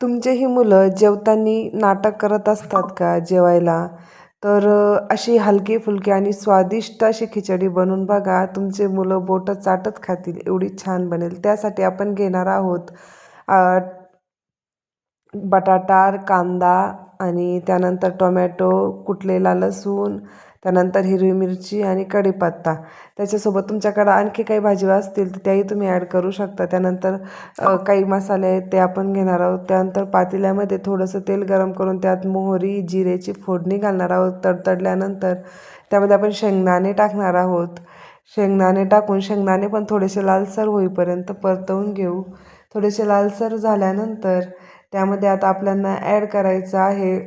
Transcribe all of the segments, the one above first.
तुमचे ही मुलं जेवताना नाटक करत असतात का जेवायला? तर अशी हलकी फुलकी आणि स्वादिष्ट अशी खिचडी बनवून बघा. तुमचे मुलं बोटं चाटत खातील एवढी छान बनेल. त्यासाठी आपण घेणार आहोत बटाटा कांदा आणि त्यानंतर टोमॅटो कुटलेला लसूण त्यानंतर हिरवी मिरची आणि कढीपत्ता. त्याच्यासोबत तुमच्याकडं आणखी काही भाजी असतील तर त्याही तुम्ही ॲड करू शकता. त्यानंतर काही मसाले आहेत ते आपण घेणार आहोत. त्यानंतर पातेल्यामध्ये थोडंसं तेल गरम करून त्यात मोहरी जिरेची फोडणी घालणार आहोत. तडतडल्यानंतर त्यामध्ये आपण शेंगदाणे टाकणार आहोत. शेंगदाणे टाकून शेंगदाणे पण थोडेसे लालसर होईपर्यंत परतवून घेऊ. थोडेसे लालसर झाल्यानंतर त्यामध्ये आता आपल्याला ॲड करायचं आहे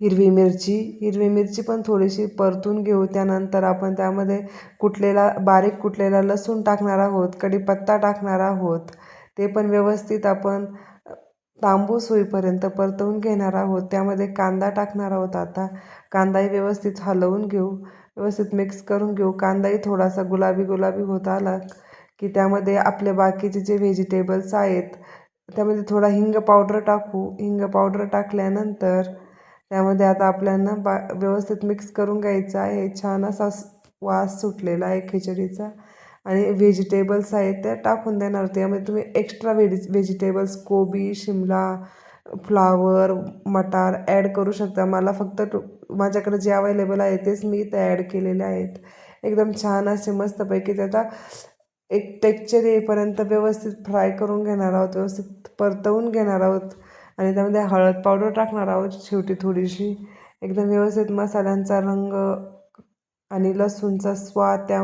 हिरवी मिरची. हिरवी मिरची पण थोडीशी परतून घेऊ. त्यानंतर आपण त्यामध्ये कुटलेला बारीक कुटलेला लसूण टाकणार आहोत कढीपत्ता टाकणार आहोत. ते पण व्यवस्थित आपण तांबूस होईपर्यंत परतवून घेणार आहोत. त्यामध्ये कांदा टाकणार आहोत आता. कांदाही व्यवस्थित हलवून घेऊ. व्यवस्थित मिक्स करून घेऊ. कांदाही थोडासा गुलाबी गुलाबी होत आला की त्यामध्ये आपले बाकीचे जे व्हेजिटेबल्स आहेत त्यामध्ये थोडा हिंग पावडर टाकू. हिंग पावडर टाकल्यानंतर त्यामध्ये आता आपल्याला बा व्यवस्थित मिक्स करून घ्यायचं आहे. छान असा वास सुटलेला आहे खिचडीचा. आणि व्हेजिटेबल्स आहेत त्या टाकून देणार त्यामध्ये तुम्ही एक्स्ट्रा व्हेजि व्हेजिटेबल्स कोबी शिमला फ्लावर मटार ॲड करू शकता. मला फक्त माझ्याकडे जे अवेलेबल आहे तेच मी त्या ॲड केलेले आहेत. एकदम छान असे मस्तपैकी त्याचा एक टेक्चर येईपर्यंत व्यवस्थित फ्राय करून घेणार आहोत. व्यवस्थित परतवून घेणार आहोत. आणि त्यामध्ये हळद पावडर टाकणार आहोत शेवटी थोडीशी. एकदम व्यवस्थित मसाल्यांचा रंग आणि लसूणचा स्वाद त्या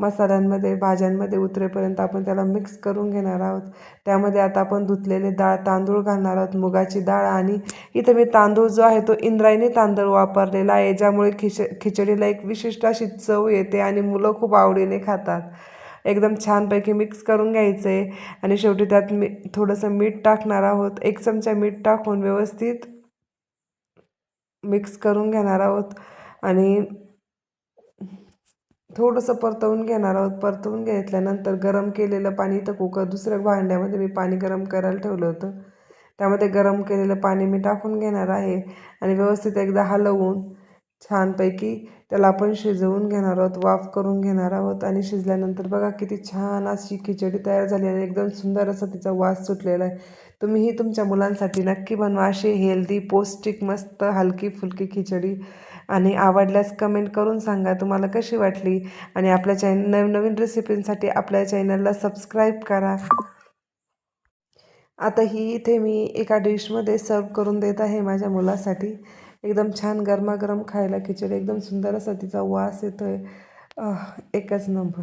मसाल्यांमध्ये भाज्यांमध्ये उतरेपर्यंत आपण त्याला मिक्स करून घेणार आहोत. त्यामध्ये आता आपण धुतलेले डाळ तांदूळ घालणार आहोत मुगाची डाळ आणि इथं मी तांदूळ जो आहे तो इंद्रायणी तांदूळ वापरलेला आहे ज्यामुळे खिच खिचडीला एक विशिष्ट अशी चव येते आणि मुलं खूप आवडीने खातात. एकदम छानपैकी मिक्स करून घ्यायचं. आहे आणि शेवटी त्यात मी थोडंसं मीठ टाकणार आहोत. एक चमचा मीठ टाकून व्यवस्थित मिक्स करून घेणार आहोत. आणि थोडंसं परतवून घेणार आहोत. परतवून घेतल्यानंतर गरम केलेलं पाणी इथं कुकर दुसऱ्या भांड्यामध्ये मी पाणी गरम करायला ठेवलं होतं. त्यामध्ये गरम केलेलं पाणी मी टाकून घेणार आहे. आणि व्यवस्थित एकदा हलवून छानपैकी त्याला आपण शिजवून घेणार आहोत वाफ करून घेणार आहोत आणि शिजल्यानंतर बघा किती छान अशी खिचडी तयार झाली आणि एकदम सुंदर असा तिचा वास सुटलेला आहे. तुम्हीही तुमच्या मुलांसाठी नक्की बनवा अशी हेल्दी पौष्टिक मस्त हलकी फुलकी खिचडी. आणि आवडल्यास कमेंट करून सांगा तुम्हाला कशी वाटली. आणि आपल्या चॅन नवनवीन रेसिपींसाठी आपल्या चॅनलला सबस्क्राईब करा. आता ही इथे मी एका डिशमध्ये सर्व करून देत आहे माझ्या मुलासाठी. एकदम छान गरमागरम खायला खिचडी. एकदम सुंदर असा तिचा वास येतो आहे एकच नंबर.